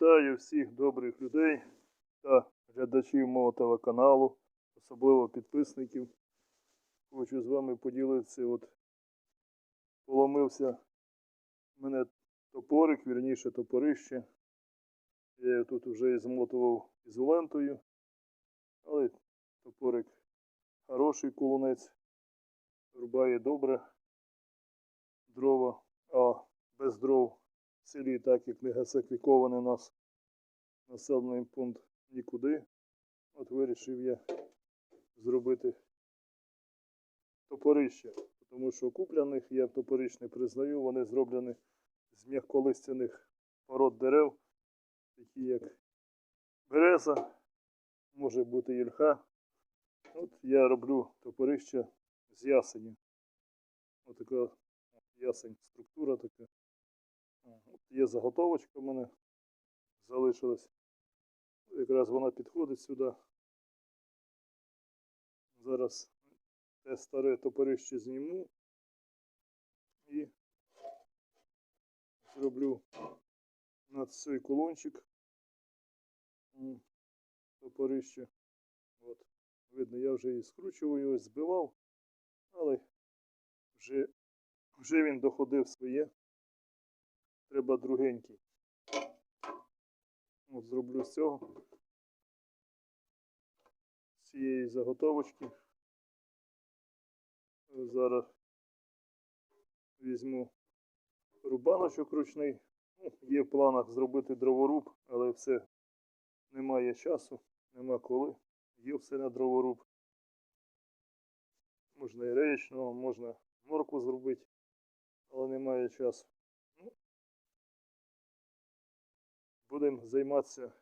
Вітаю всіх добрих людей та глядачів мого телеканалу, особливо підписників. Хочу з вами поділитися. От поломився в мене топорик, вірніше топорище. Я його тут вже змотував ізолентою, але топорик хороший кулунець, рубає добре дрова, а без дров селі, так як не гасифікований нас населений пункт нікуди. От вирішив я зробити топорище, тому що купляних я топорищ не признаю, вони зроблені з м'яколистяних пород дерев, такі як береза, може бути ільха. От я роблю топорище з ясені. Ось така ясень, структура така. Є заготовочка в мене залишилась. Якраз вона підходить сюди. Зараз те старе топорище зніму і зроблю над цей колончик М, топорище. От. Видно, я вже і скручував його, збивав, але вже, вже він доходив своє. Треба другенький. От зроблю з цього. З цієї заготовочки. Зараз візьму рубаночок ручний. Ну, є в планах зробити дроворуб, але все немає часу, нема коли. Є все на дроворуб. Можна і реєчного, можна моркву зробити, але немає часу. Будемо займатися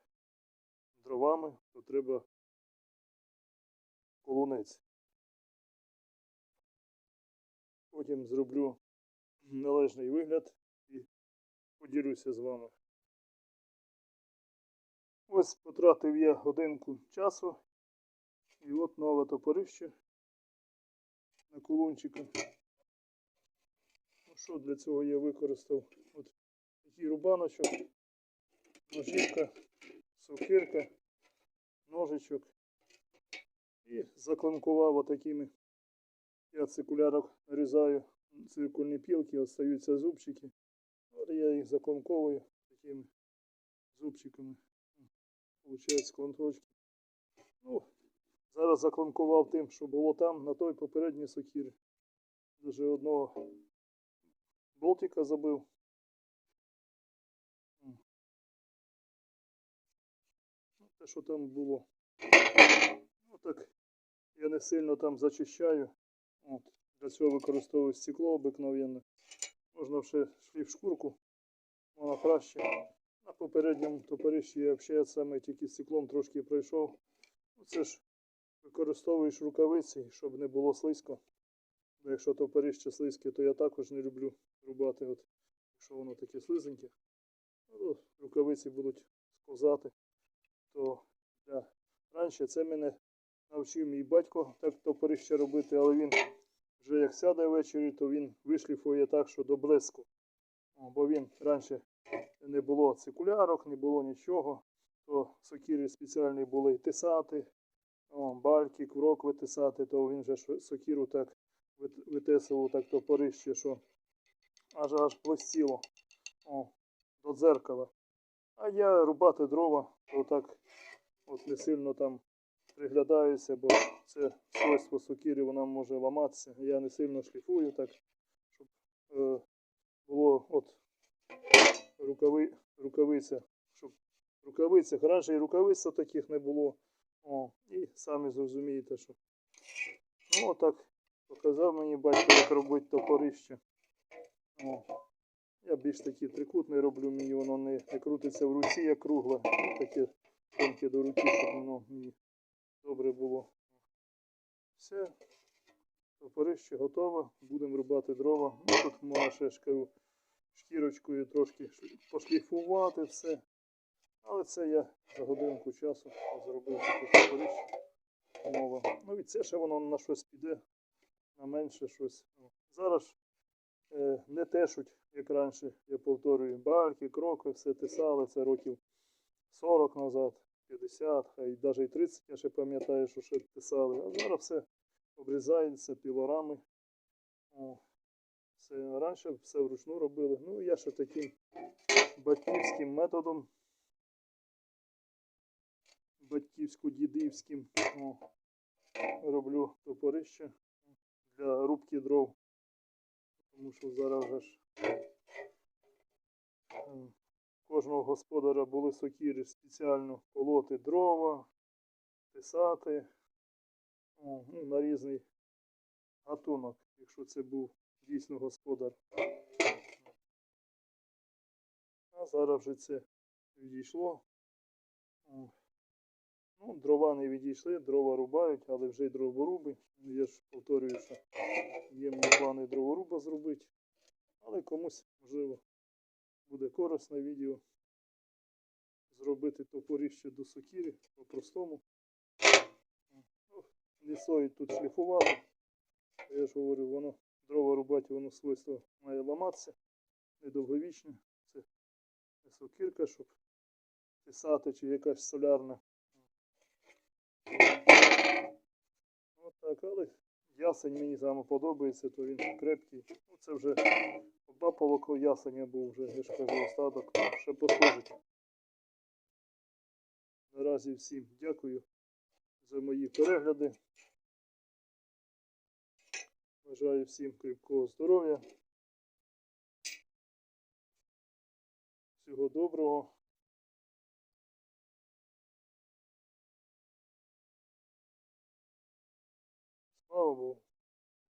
дровами, то треба колунець. Потім зроблю належний вигляд і поділюся з вами. Ось потратив я годинку часу. І от нове топорище на кулончика. Ну що для цього я використав? От такий рубаночок, ножівка, сокирка, ножичок. І закланкував отакими. Я циркулярок нарізаю циркульні пілки, остаються зубчики. От я їх закланковую такими зубчиками. Получається клонточки. Ну, зараз закланкував тим, що було там, на той попередній сокірі. Даже одного болтика забив. Те, що там було. Ну так, я не сильно там зачищаю. От. Для цього використовую стекло обикновенне. Можна ще шліф шкурку, вона краще. На попередньому топорищі я взагалі саме тільки стеклом трошки пройшов. Ну, Це ж використовуєш рукавиці, щоб не було слизько. Бо якщо топорище слизьке, то я також не люблю рубати, от, якщо воно таке слизеньке. Ну, рукавиці будуть сковзати. То для... раніше це мене навчив мій батько так топорище робити, але він вже як сяде ввечері, то він вишліфує так, що до блиску. Бо він раніше не було цикулярок, не було нічого, то сокири спеціальні були тисати, бальки, крок витисати, то він же ж сокиру так вит- витисував так топорище, що аж аж плестіло о, до дзеркала. А я рубати дрова, то так от не сильно там приглядаюся, бо це свойство сокири, вона може ламатися. Я не сильно шліфую так, щоб е, було от рукави, рукавиця, щоб в рукавицях, раніше і рукавиць таких не було. О, і самі зрозумієте, що. Ну, отак показав мені батько, як робити топорище. О. Я більш такі трикутний роблю, мені воно не, не крутиться в руці, як кругле. Таке тонке до руки, щоб воно мені добре було. Все. Топорище готове. Будемо рубати дрова. Ну, тут можна ще ж шкірочкою трошки пошліфувати все. Але це я за годинку часу зробив таке топорище нове. Ну і це ще воно на щось піде, на менше щось. Зараз не тешуть, як раніше, я повторюю, бальки, кроки, все тисали, це років 40 назад, 50, хай навіть і 30, я ще пам'ятаю, що ще тисали. А зараз все обрізається, пілорами. Все, раніше все вручну робили. Ну, я ще таким батьківським методом, батьківсько-дідівським роблю топорище для рубки дров. Тому що зараз же ж кожного господаря були сокири спеціально колоти дрова, писати ну, на різний гатунок, якщо це був дійсно господар. А зараз вже це відійшло. Ну, дрова не відійшли, дрова рубають, але вже й дроворуби. Я ж повторюю, що є мені плани дроворуба зробити. Але комусь, можливо, буде корисне відео зробити топоріще до сокири по-простому. Ну, стоїть тут шліфувати. Я ж говорю, воно дрова рубати, воно свойство має ламатися. Недовговічне. Це не сокирка, щоб писати чи якась солярна. Отак, але ясень мені саме подобається, то він крепкий. Ну, це вже одна полоко ясеня був вже, я ж кажу, остаток. Ще послужить. Наразі всім дякую за мої перегляди. Бажаю всім крепкого здоров'я. Всього доброго. normal